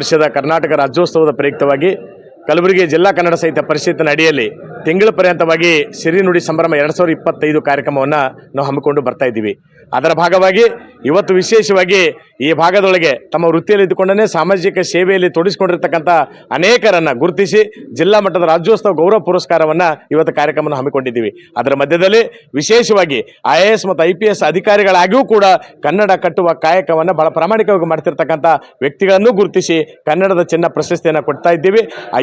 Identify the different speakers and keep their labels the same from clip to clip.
Speaker 1: ವರ್ಷದ ಕರ್ನಾಟಕ ರಾಜ್ಯೋತ್ಸವದ ಪ್ರಯುಕ್ತವಾಗಿ ಕಲಬುರಗಿ ಜಿಲ್ಲಾ ಕನ್ನಡ ಸಾಹಿತ್ಯ ಪರಿಷತ್ತಿನ ಅಡಿಯಲ್ಲಿ ತಿಂಗಳ ಪರ್ಯಂತವಾಗಿ ಸಿರಿನುಡಿ ಸಂಭ್ರಮ ಎರಡು ಸಾವಿರದ ಇಪ್ಪತ್ತೈದು ಕಾರ್ಯಕ್ರಮವನ್ನು ನಾವು ಹಮ್ಮಿಕೊಂಡು ಬರ್ತಾ ಇದ್ದೀವಿ. ಅದರ ಭಾಗವಾಗಿ ಇವತ್ತು ವಿಶೇಷವಾಗಿ ಈ ಭಾಗದೊಳಗೆ ತಮ್ಮ ವೃತ್ತಿಯಲ್ಲಿ ಇದ್ದುಕೊಂಡೇ ಸಾಮಾಜಿಕ ಸೇವೆಯಲ್ಲಿ ತೊಡಗಿಸಿಕೊಂಡಿರ್ತಕ್ಕಂಥ ಅನೇಕರನ್ನು ಗುರುತಿಸಿ ಜಿಲ್ಲಾ ಮಟ್ಟದ ರಾಜ್ಯೋತ್ಸವ ಗೌರವ ಪುರಸ್ಕಾರವನ್ನು ಇವತ್ತು ಕಾರ್ಯಕ್ರಮವನ್ನು ಹಮ್ಮಿಕೊಂಡಿದ್ದೀವಿ. ಅದರ ಮಧ್ಯದಲ್ಲಿ ವಿಶೇಷವಾಗಿ ಐ ಎ ಮತ್ತು ಐ ಪಿ ಅಧಿಕಾರಿಗಳಾಗಿಯೂ ಕೂಡ ಕನ್ನಡ ಕಟ್ಟುವ ಕಾಯಕವನ್ನು ಬಹಳ ಪ್ರಾಮಾಣಿಕವಾಗಿ ಮಾಡ್ತಿರ್ತಕ್ಕಂಥ ವ್ಯಕ್ತಿಗಳನ್ನು ಗುರುತಿಸಿ ಕನ್ನಡದ ಚಿನ್ನ ಪ್ರಶಸ್ತಿಯನ್ನು ಕೊಡ್ತಾ ಇದ್ದೀವಿ.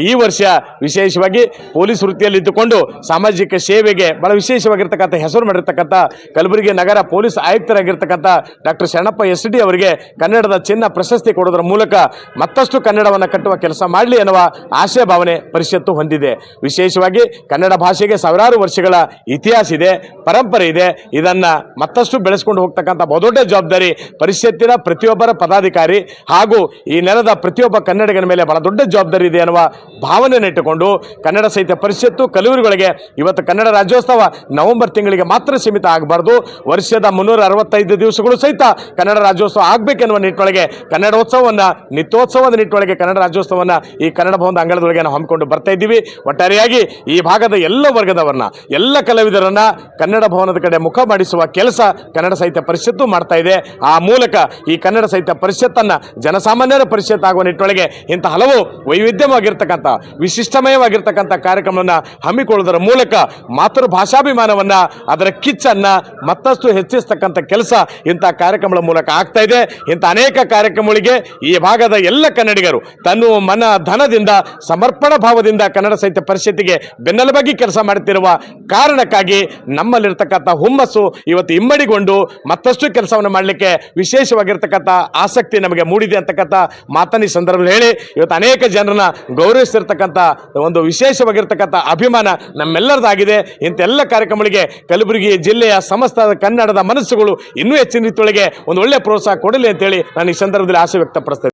Speaker 1: ಈ ವರ್ಷ ವಿಶೇಷವಾಗಿ ಪೊಲೀಸ್ ವೃತ್ತಿಯಲ್ಲಿ ಇದ್ದುಕೊಂಡು ಸಾಮಾಜಿಕ ಸೇವೆಗೆ ಬಹಳ ವಿಶೇಷವಾಗಿರ್ತಕ್ಕಂಥ ಹೆಸರು ಮಾಡಿರ್ತಕ್ಕಂಥ ಕಲಬುರಗಿ ನಗರ ಪೊಲೀಸ್ ಆಯುಕ್ತರಾಗಿರ್ತಕ್ಕಂಥ ಡಾಕ್ಟರ್ ಶರಣಪ್ಪ ಎಸ್ ಡಿ ಅವರಿಗೆ ಕನ್ನಡದ ಚಿನ್ನ ಪ್ರಶಸ್ತಿ ಕೊಡೋದ್ರ ಮೂಲಕ ಮತ್ತಷ್ಟು ಕನ್ನಡವನ್ನು ಕಟ್ಟುವ ಕೆಲಸ ಮಾಡಲಿ ಎನ್ನುವ ಆಶಯ ಭಾವನೆ ಪರಿಷತ್ತು ಹೊಂದಿದೆ. ವಿಶೇಷವಾಗಿ ಕನ್ನಡ ಭಾಷೆಗೆ ಸಾವಿರಾರು ವರ್ಷಗಳ ಇತಿಹಾಸ ಇದೆ, ಪರಂಪರೆ ಇದೆ. ಇದನ್ನು ಮತ್ತಷ್ಟು ಬೆಳೆಸ್ಕೊಂಡು ಹೋಗ್ತಕ್ಕಂಥ ಬಹುದೊಡ್ಡ ಜವಾಬ್ದಾರಿ ಪರಿಷತ್ತಿನ ಪ್ರತಿಯೊಬ್ಬರ ಪದಾಧಿಕಾರಿ ಹಾಗೂ ಈ ನೆಲದ ಪ್ರತಿಯೊಬ್ಬ ಕನ್ನಡಿಗನ ಮೇಲೆ ಬಹಳ ದೊಡ್ಡ ಜವಾಬ್ದಾರಿ ಇದೆ ಎನ್ನುವ ಭಾವನೆಯನ್ನು ಇಟ್ಟುಕೊಂಡು ಕನ್ನಡ ಸಾಹಿತ್ಯ ಪರಿಷತ್ತು ಕಲುವರಿಗಳಿಗೆ ಇವತ್ತು ಕನ್ನಡ ರಾಜ್ಯೋತ್ಸವ ನವೆಂಬರ್ ತಿಂಗಳಿಗೆ ಮಾತ್ರ ಸೀಮಿತ ಆಗಬಾರ್ದು. ವರ್ಷದ ಮುನ್ನೂರ ಅರವತ್ತೈದು ದಿವಸಗಳು ಸಹಿತ ಕನ್ನಡ ರಾಜ್ಯೋತ್ಸವ ಆಗಬೇಕೆನ್ನುವ ನಿಟ್ಟಿನೊಳಗೆ ಕನ್ನಡೋತ್ಸವವನ್ನು ನಿತ್ಯೋತ್ಸವದ ನಿಟ್ಟಿನೊಳಗೆ ಕನ್ನಡ ರಾಜ್ಯೋತ್ಸವವನ್ನು ಈ ಕನ್ನಡ ಭವನದ ಅಂಗಳದೊಳಗೆ ನಾವು ಹಮ್ಮಿಕೊಂಡು ಬರ್ತಾ ಇದ್ದೀವಿ. ಒಟ್ಟಾರೆಯಾಗಿ ಈ ಭಾಗದ ಎಲ್ಲ ವರ್ಗದವರನ್ನ, ಎಲ್ಲ ಕಲಾವಿದರನ್ನು ಕನ್ನಡ ಭವನದ ಕಡೆ ಮುಖ ಮಾಡಿಸುವ ಕೆಲಸ ಕನ್ನಡ ಸಾಹಿತ್ಯ ಪರಿಷತ್ತು ಮಾಡ್ತಾ ಇದೆ. ಆ ಮೂಲಕ ಈ ಕನ್ನಡ ಸಾಹಿತ್ಯ ಪರಿಷತ್ತನ್ನು ಜನಸಾಮಾನ್ಯರ ಪರಿಷತ್ ಆಗುವ ನಿಟ್ಟಿನೊಳಗೆ ಇಂಥ ಹಲವು ವೈವಿಧ್ಯವಾಗಿರ್ತಕ್ಕಂಥ, ವಿಶಿಷ್ಟಮಯವಾಗಿರ್ತಕ್ಕಂಥ ಕಾರ್ಯಕ್ರಮವನ್ನು ಹಮ್ಮಿಕೊಳ್ಳುವುದರ ಮೂಲಕ ಮಾತೃಭಾಷಾಭಿಮಾನವನ್ನು, ಅದರ ಕಿಚ್ಚನ್ನು ಮತ್ತಷ್ಟು ಹೆಚ್ಚಿಸ್ತಕ್ಕಂಥ ಕೆಲಸ, ಇಂಥ ಕಾರ್ಯಕ್ರಮಗಳ ಮೂಲಕ ಆಗ್ತಾ ಇದೆ. ಇಂಥ ಅನೇಕ ಕಾರ್ಯಕ್ರಮಗಳಿಗೆ ಈ ಭಾಗದ ಎಲ್ಲ ಕನ್ನಡಿಗರು ತನ್ನ ಮನ ಧನದಿಂದ, ಸಮರ್ಪಣಾ ಭಾವದಿಂದ ಕನ್ನಡ ಸಾಹಿತ್ಯ ಪರಿಷತ್ತಿಗೆ ಬೆನ್ನೆಲುಬಾಗಿ ಕೆಲಸ ಮಾಡುತ್ತಿರುವ ಕಾರಣಕ್ಕಾಗಿ ನಮ್ಮಲ್ಲಿರ್ತಕ್ಕಂಥ ಹುಮ್ಮಸ್ಸು ಇವತ್ತು ಇಮ್ಮಡಿಗೊಂಡು ಮತ್ತಷ್ಟು ಕೆಲಸವನ್ನು ಮಾಡಲಿಕ್ಕೆ ವಿಶೇಷವಾಗಿರ್ತಕ್ಕಂಥ ಆಸಕ್ತಿ ನಮಗೆ ಮೂಡಿದೆ ಅಂತಕ್ಕಂಥ ಮಾತನ್ನ ಈ ಸಂದರ್ಭದಲ್ಲಿ ಹೇಳಿ. ಇವತ್ತು ಅನೇಕ ಜನರನ್ನ ಗೌರವಿಸಿರ್ತಕ್ಕಂಥ ಒಂದು ವಿಶೇಷವಾಗಿರ್ತಕ್ಕಂಥ ಅಭಿಮಾನ ನಮ್ಮೆಲ್ಲರದಾಗಿದೆ. ಇಂಥೆಲ್ಲ ಕಾರ್ಯಕ್ರಮಗಳಿಗೆ ಕಲಬುರಗಿ ಜಿಲ್ಲೆಯ ಸಮಸ್ತ ಕನ್ನಡದ ಮನಸ್ಸುಗಳು ಇನ್ನೂ ಹೆಚ್ಚಿನ ರೀತಿಯೊಳಗೆ ಒಂದು ಒಳ್ಳೆ ಪ್ರೋತ್ಸಾಹ ಕೊಡಲಿ ಅಂತೇಳಿ ನಾನು ಈ ಸಂದರ್ಭದಲ್ಲಿ ಆಸೆ ವ್ಯಕ್ತಪಡಿಸ್ತೇನೆ.